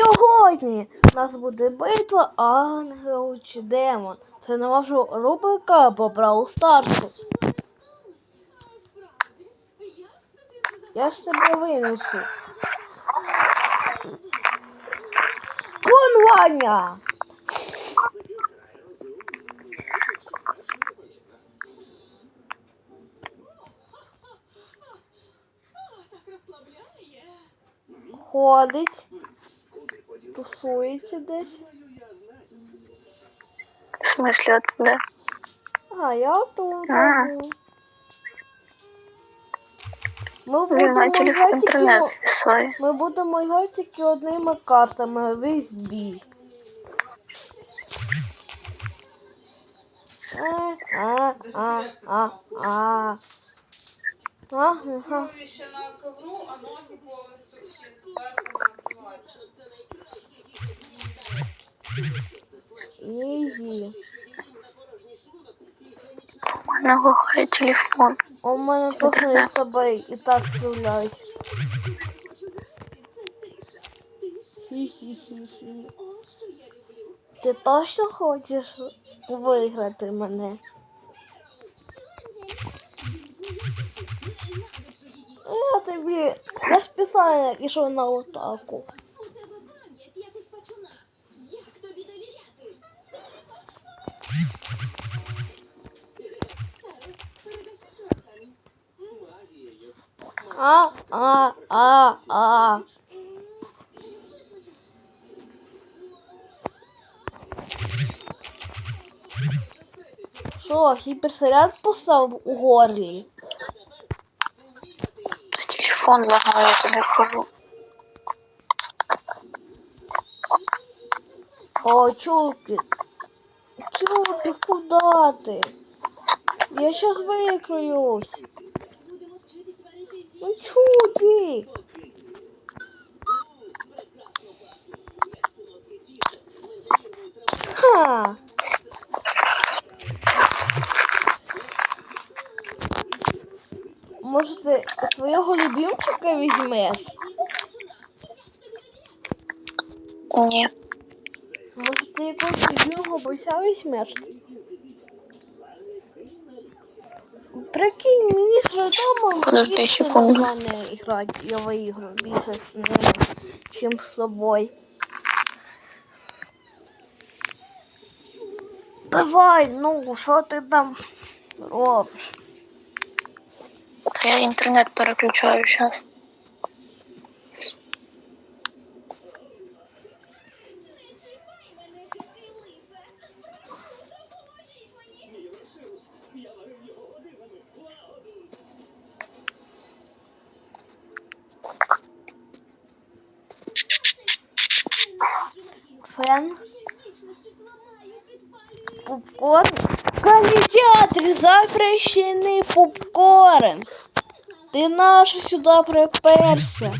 Сьогодні у нас буде битва ангел чи демон. Це не ваша рубрика по Бравл Старсу. Я ж тебе винесу. Розслабляє. Ходить, тусується десь. В смысле, от де? А, я тут. А. Ми будемо на телефон грати інтернет тільки- зависає. Ми будемо грати тільки одними картами весь бій. А, а, а, а, а. Ага. Крові ще на ковру, а ноги повністю всі зверху накриваються. Ізі. Глухає телефон. У мене теж я з собою і так справляюсь. Хі-хі-хі-хі. Ти точно хочеш виграти мене? Я тобі. Я спеціально пішов на атаку. А, а, а, а. Що, гіперсаряд поставив у горлі? Телефон лагає, я тобі кажу. О, Чупі. Чупі, куда ти? Я щас викроюсь. Зі. Ну, Ха. Може, ти свого любимчика візьмеш? Ні. Може, ти якогось любимого бойця візьмеш? Прикинь, Подожди секунду. грати, я выиграю, більше чем с собой. Давай, ну, що ти там робиш? Та я інтернет переключаю зараз. Лен. Попкорн. Комитет, запрещены попкорн. Ты нашу сюда приперся.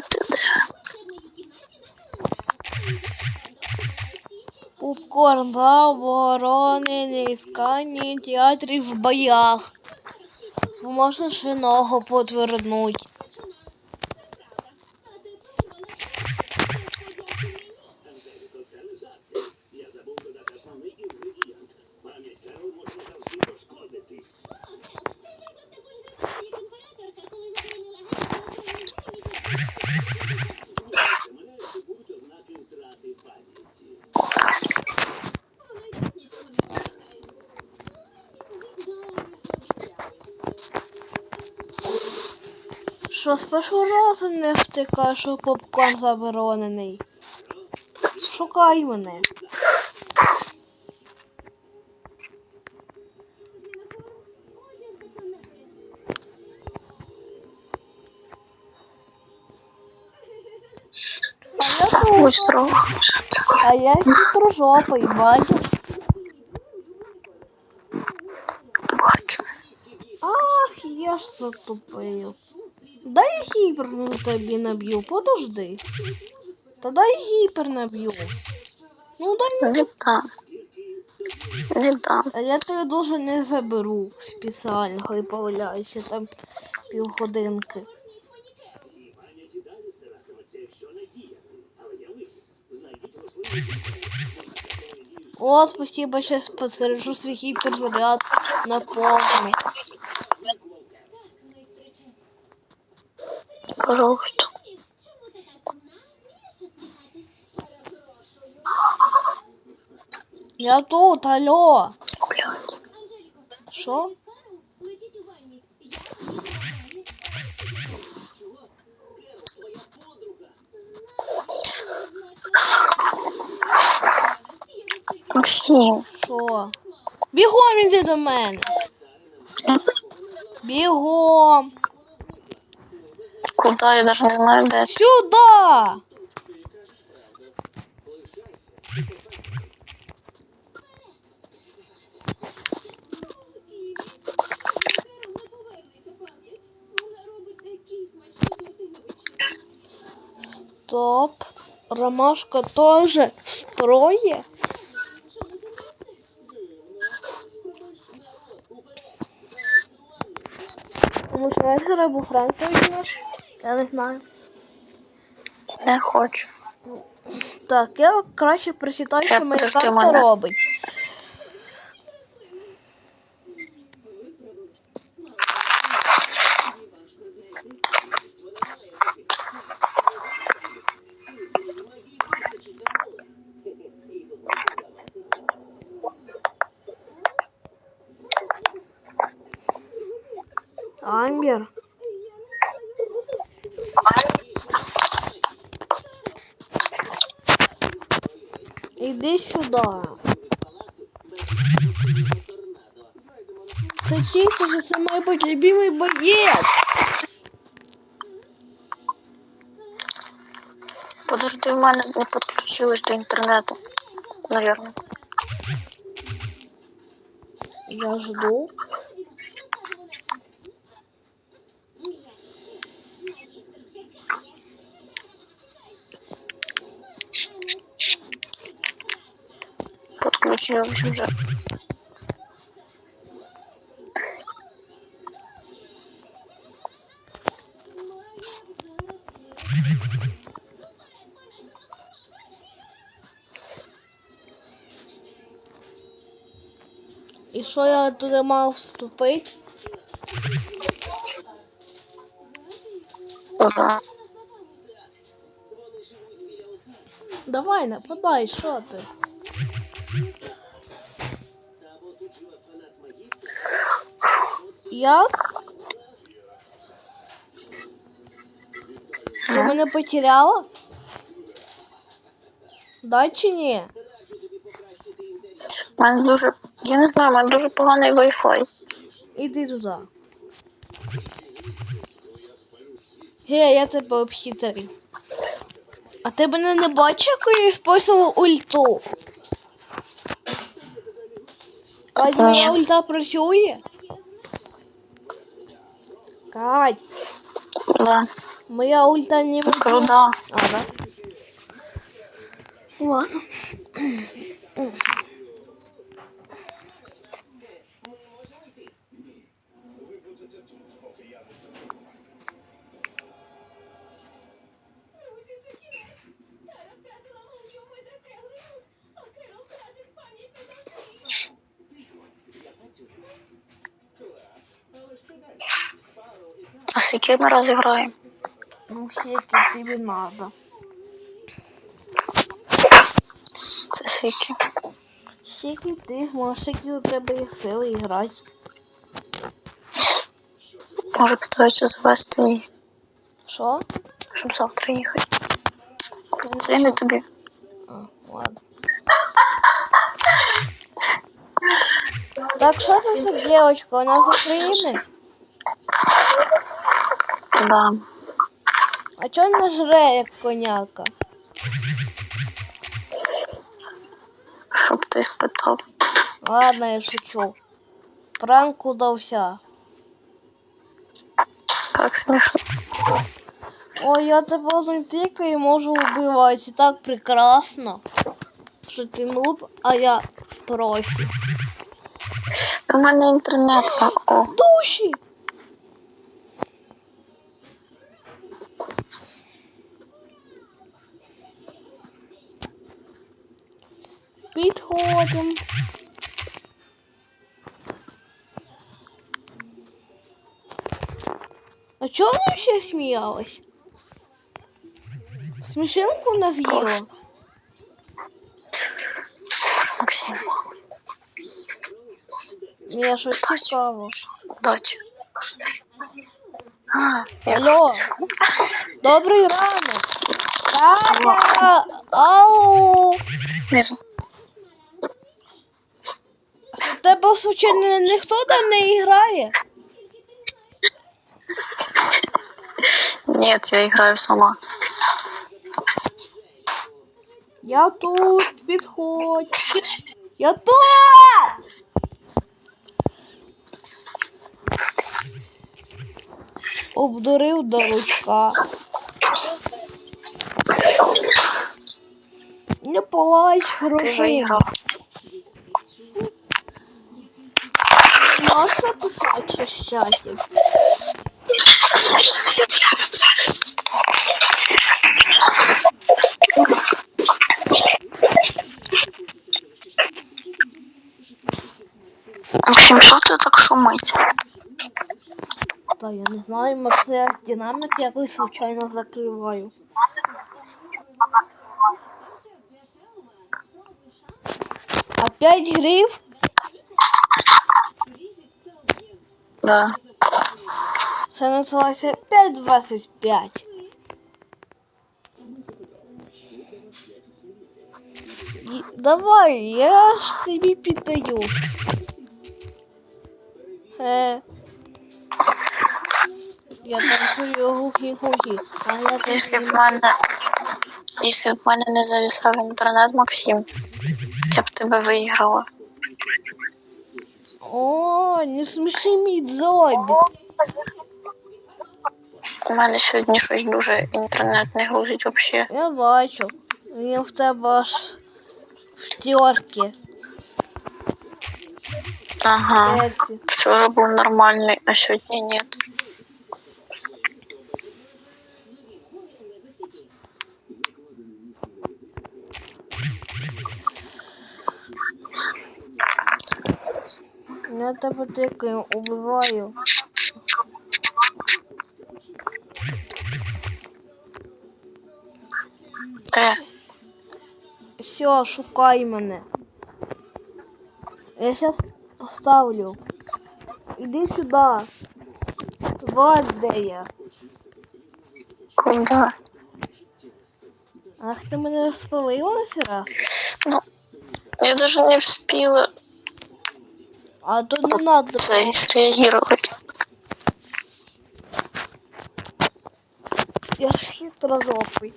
Ти де? Попкорн заборонений в кані театрі в боях. Можна ще ногу потвернуть. Що з першого разу не втика, що попкорн заборонений. Шукай мене. Ось трохи. А я хитрожопий, бачиш? Бачу. Ах, я ж затупив. Дай гіпер на тобі наб'ю, подожди. Та дай гіпер наб'ю. Ну дай Не дам. Не. А я тебе дуже не заберу спеціально, хай поваляйся там півгодинки. І. О, спасибо, сейчас посережу свій гіперзаряд на повну. Пожалуйста. Чому така сумна? Вмієш усміхатись? Перепрошую. Я тут, алло. Блядь. Анжеліко, Що? пару летіть у ванні. Я їду до ванні. Максим. Що? Бігом іди до мене. Бігом. Куда? Я даже не знаю, де. Сюда. Скоро не повернеться пам'ять. Вона робить такі смачні дитиновичі. Стоп. Ромашка тоже в строї. Чому ти не їстиш? Може, Я не знаю. Не хочу. Так, я краще прочитаю, що мені так робить. Іди сюди. Це чисто, що це має бути любимий боєць. Подожди, в мене не підключилось до інтернету. Наверное. Я жду. Підключилось вже. І що я туди мав вступити? Уже. Давай, нападай, що ти? Як? Ти мене потеряла? Да чи ні? У мене дуже. Я не знаю, у мене дуже поганий Wi-Fi. Іди туди. Ге, я тебе обхитрив. А ти мене не бачиш, як я использував ульту? Ні. ульта працює? Кать, Да. моя ульта не могу. кажу, да. А, да? Ладно. А скільки ми розіграємо? Ну, тобі надо. Це скільки? Скільки ти скільки у тебе є сили грати. Може питаються завести її, Що? щоб завтра їхати. Це не тобі. А, ладно. Так що це за девочка? Вона з України? Да. А чого не жре, як коняка? Щоб ти спитав. Ладно, я шучу. Пранк удався. Так смішно. Ой, я тебе одну тикаю і можу вбивати. І так прекрасно. Що ти нуб, а я профі. У мене інтернет. О, Душі! Чого вона ще сміялась? Смішинку вона з'їла. Максим, Мені щось цікаво. як Алло. це? Добрий ранок. Таня! Ау! Знизу. Тебе случайно ніхто там не грає? Ні, я граю сама. Я тут, підходь. Я тут! Обдурив дурачка. Не плач, хороший. Можна писати щось чаті? Максим, що ти так шумить? Та я не знаю, я динамик якось случайно закриваю. Опять гриф? Да. Це називається 5.25. І- Давай, я ж тобі піддаю. Е. Я танцюю гухі-гухі, Якщо б в мене. Якщо б в мене не зависав інтернет, Максим, я б тебе виграла. О, не сміши мій дзобі. У мене сьогодні щось дуже інтернет не грузить взагалі. Я бачу. Він в тебе аж в тьорки. Ага. Вчора був нормальний, а сьогодні ні. Я тебе тикаю, убиваю. Все, шукай мене. Я сейчас поставлю. Іди сюди. Вот де я. куди? Ах, ти мене спалила цей раз. Ну, я даже не встигла А тут не надо. це среагувати. Я ж хитрожопий.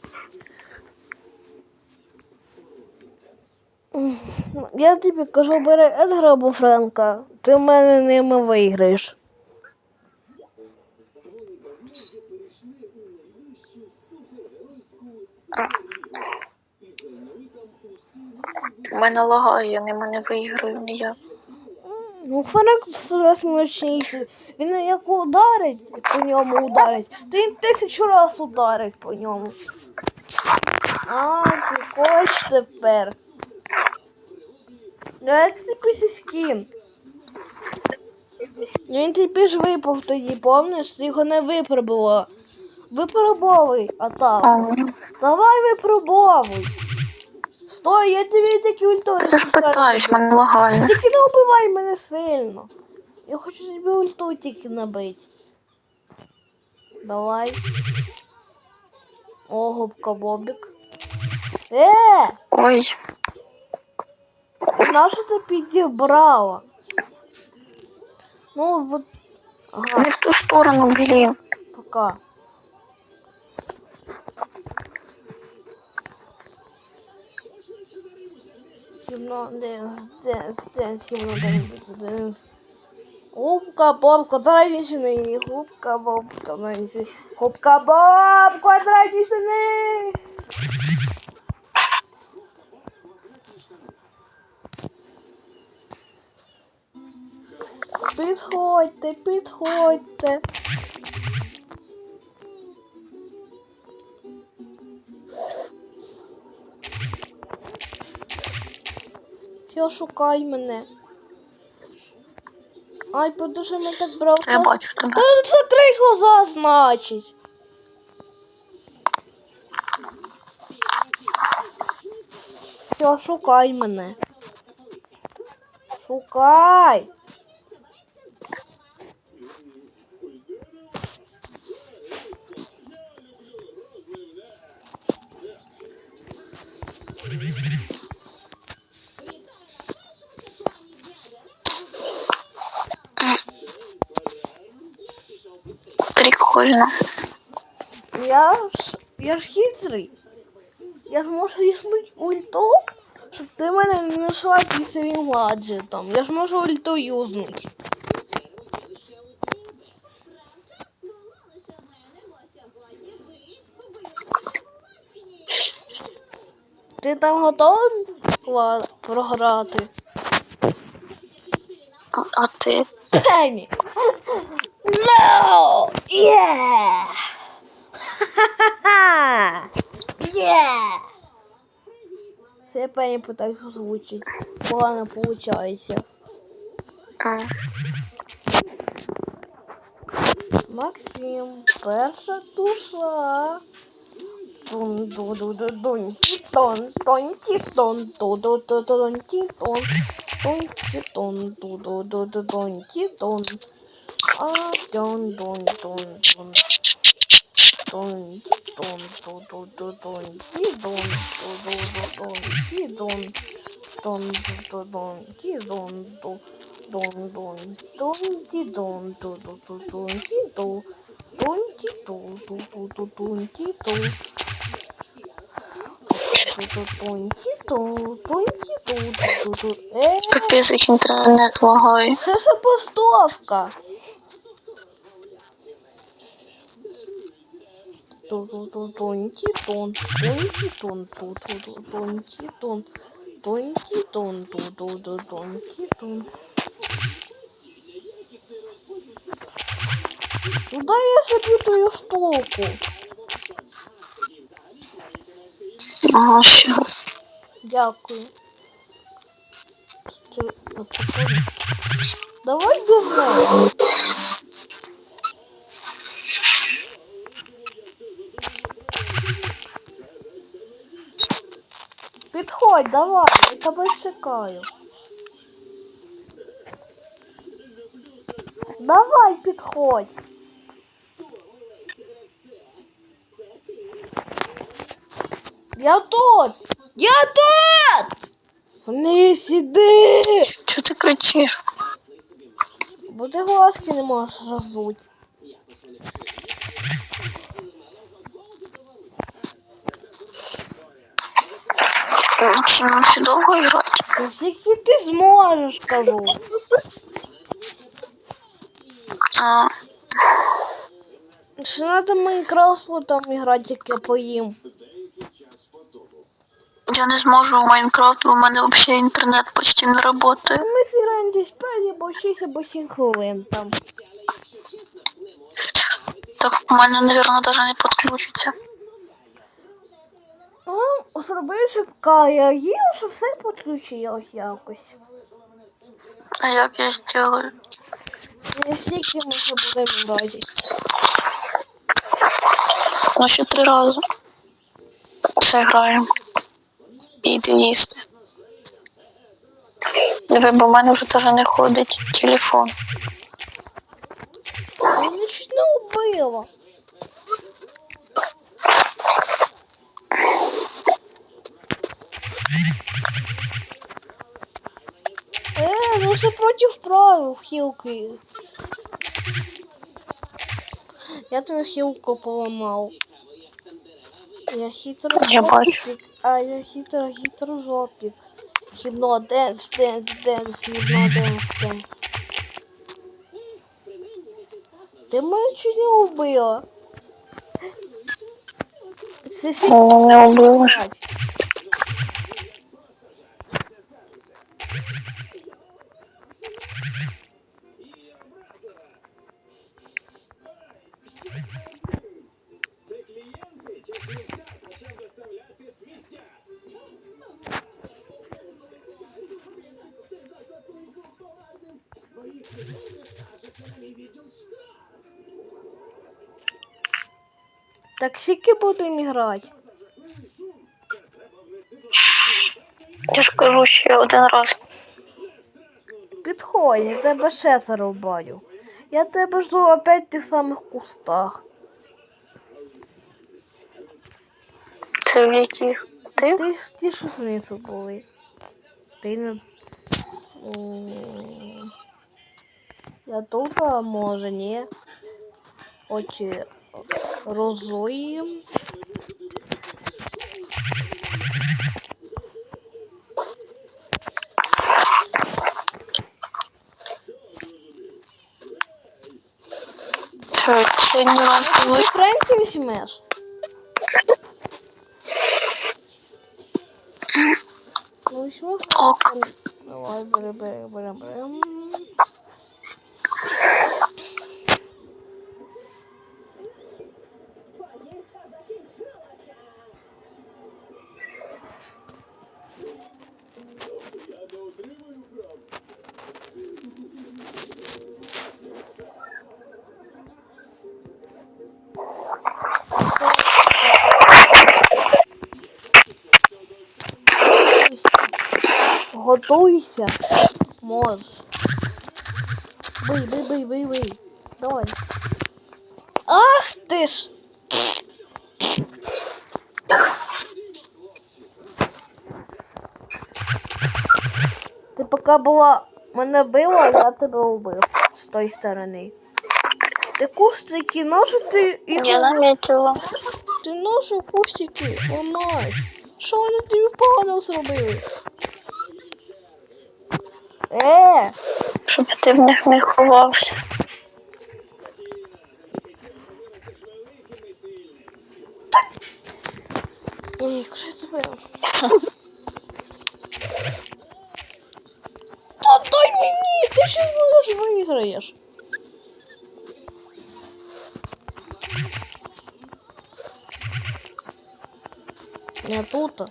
Я тобі кажу, бери Едгара або Френка. Ти в мене ними виграєш. У мене лагає, я ними не виграю ніяк. Ну, Френк раз мощніший. Він як ударить по ньому ударить, то він тисячу раз ударить по ньому. А, ти ось тепер. Ну, як ти після скін? Ну, Він тобі ж випав тоді, помниш? Ти його не випробувала. Випробовуй, а так. Давай випробовуй. Стой, я тобі такі ультори. я ж питаюсь, мене лагає. Тільки не вбивай мене сильно. Я хочу тобі ульту тільки набити. Давай. О, губка Бобік. Е! Ой, Нащо ти підібрала? Ну вот. Ага. Не в ту сторону, блин. Пока. Темно, дэнс, дэнс, дэнс, темно, дэнс, дэнс. Губка-боб, квадратичный, губка-боб, квадратичный, губка-боб, квадратичный. Підходьте, підходьте. Все, шукай мене. Ай, подуже мене так брав. Я бачу тебе. Та ну закрий глаза, значить. Все, шукай мене. Шукай. Прикольно. Я ж, я ж хитрий. Я ж можу віснути ульту, щоб ти мене не знайшла під своїм гаджетом. Я ж можу ульту юзнути. Ти там готовий Ла- програти? А ти? Пенні. No! Yeah! Ха-ха-ха! Yeah! Це Пенні питаю озвучить. Погано виходить. М. Максим, перша душа. Тун ду ду ду ті тон тон тон ду ду ду ті тон тон ті тон ду ду ду ду дун ті тон а дун дун дун дун ті тон ду ду ду дун ті дун ду ду дун ду ду дун ті дун ду дун дун дун ті дун ду дун ті дун ті ду ду дун ті Капець, інтернет лагає. це забастовка. Тон-тон-тон-тон, тон-тон, тон-тон, тон-тон, тон-тон. Ну дай я собі ту штуку. Ага, щас. Дякую. Давай мене. Підходь, давай, я тебе чекаю. Давай, підходь. Я тут! Я тут! Вниз іди! Чого ти кричиш? Бо ти глазки не можеш розуть. Максим, нам ще довго грати? Ну, скільки ти зможеш, кажу. А, Ще надо Майнкрафту там грати, як я поїм. Я не зможу в Майнкрафт, бо в мене взагалі інтернет почти не працює. Ми зіграємо десь 5 або 6 або 7 хвилин там. Так у мене, мабуть, навіть не підключиться. Ну, зроби, щоб Кая їв, щоб все підключилось якось. А як я зроблю? Не стільки ми вже будемо грати. Ну, ще три рази. Все граємо. Іди їсти. Диви, бо в мене вже теж не ходить телефон. Мене чуть не убило. Е, ну це проти правил хілки. Я твою хілку поламав. Я хитро Я бачу. А я хитро хитро жопік. Хібно, денс, денс, денс, хібно, денс, денс. Ти мене чуть не убила. Це сі- не убив будемо грати? Я ж кажу ще один раз. Підходь, я тебе ще зарубаю. Я тебе жду опять в тих самих кустах. Це в яких? Ти? Ти ті що знизу були. Ти не. Я тут, а може, ні. Очі розуєм. Це сьогодні раз Ти. Френці візьмеш? Ну, візьму Ок. Давай, бери, бери, бери, бери. Я не отримую прав. Готуйся. Можеш. Бий, бий, бий, бий, бий. Давай. Ах ти ж! Ти поки була мене била, я тебе убив з тої сторони. Ти кустики, нащо ти їх Я заметила. Ти наші кустики ламаєш. Що вони тобі погано зробили? Е, Щоб ти в них не ховався. ой, що я? Мені, ти ще будеш виграєш. Не тут.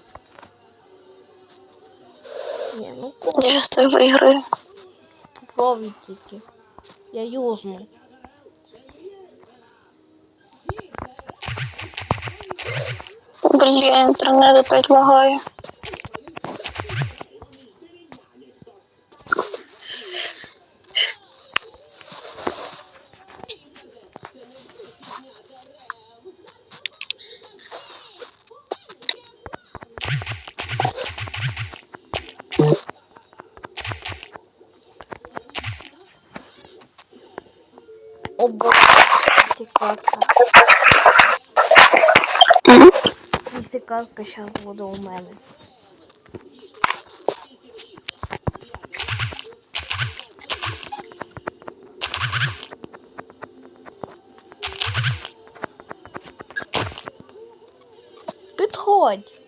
Ні, ну ко, Я ж ти виграю. попробуй тільки. Я юзну. Блін, інтернет опять лагає. Катка зараз буде у мене. Підходь.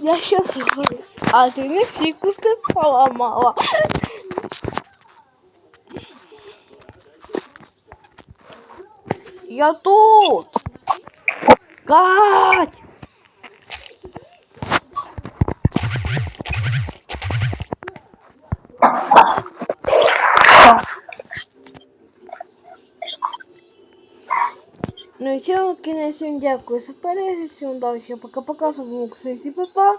Я щас говорю. А ти не всі кусти поламала. Я тут. Кать! Всім кінець всім дякую за перегляд, всім удачі, пока-пока, з вами папа. па-па.